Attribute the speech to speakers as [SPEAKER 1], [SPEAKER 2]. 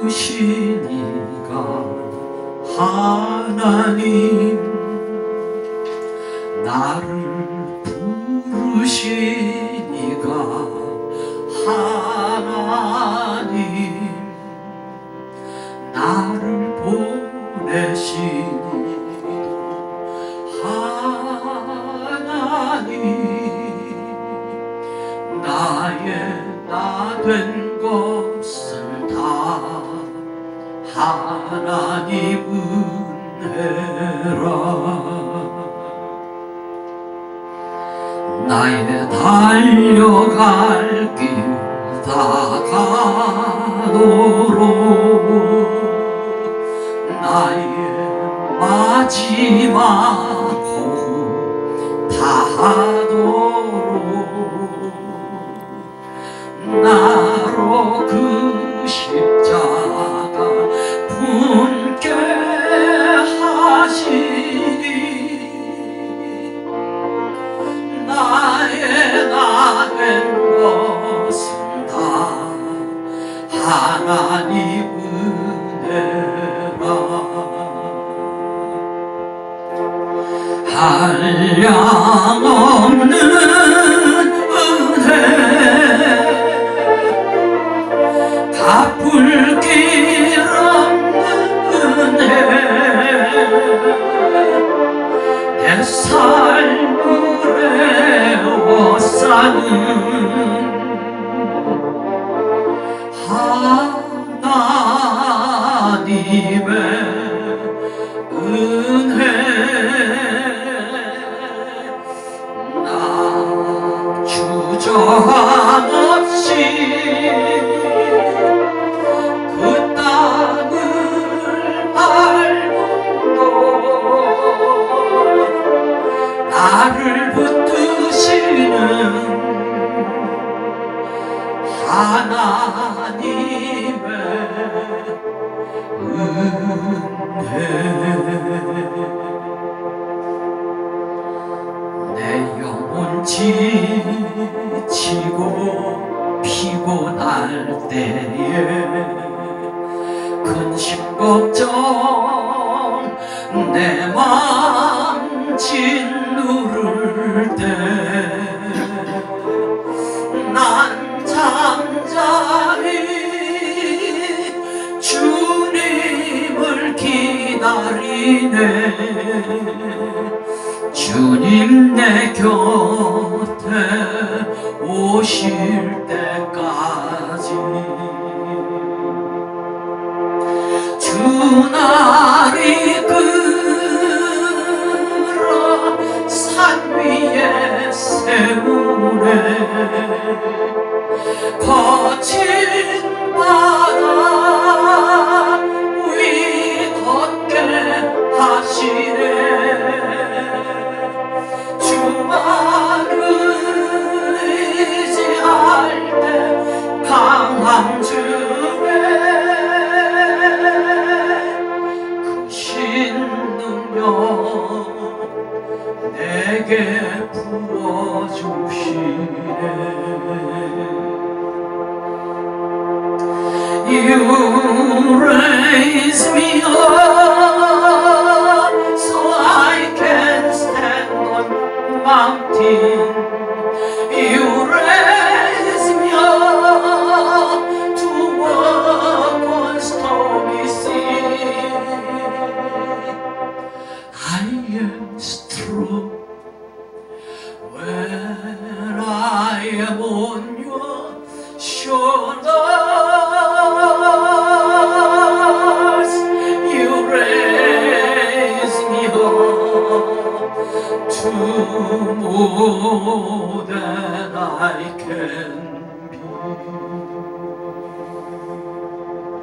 [SPEAKER 1] 주시니가 하나님. 나를 부르시니가 하나님. 나를 보내시니 하나님. 나의 나된 하나님 은혜라. 나의 달려갈 길 다가도록. 나의 마지막 호흡 다하도록. 나로 그 하나님 은혜라 한량없는 은혜. 갚을 길 없는 은혜 내 삶을 애워싸는 하 내 영혼 지치고 피곤할 때에 근심 걱정 내맘 기다리네. 주님 내 곁에 오실 때까지. 주 나를 끌어 산 위에 세우네. 거친 You raise me umut ederken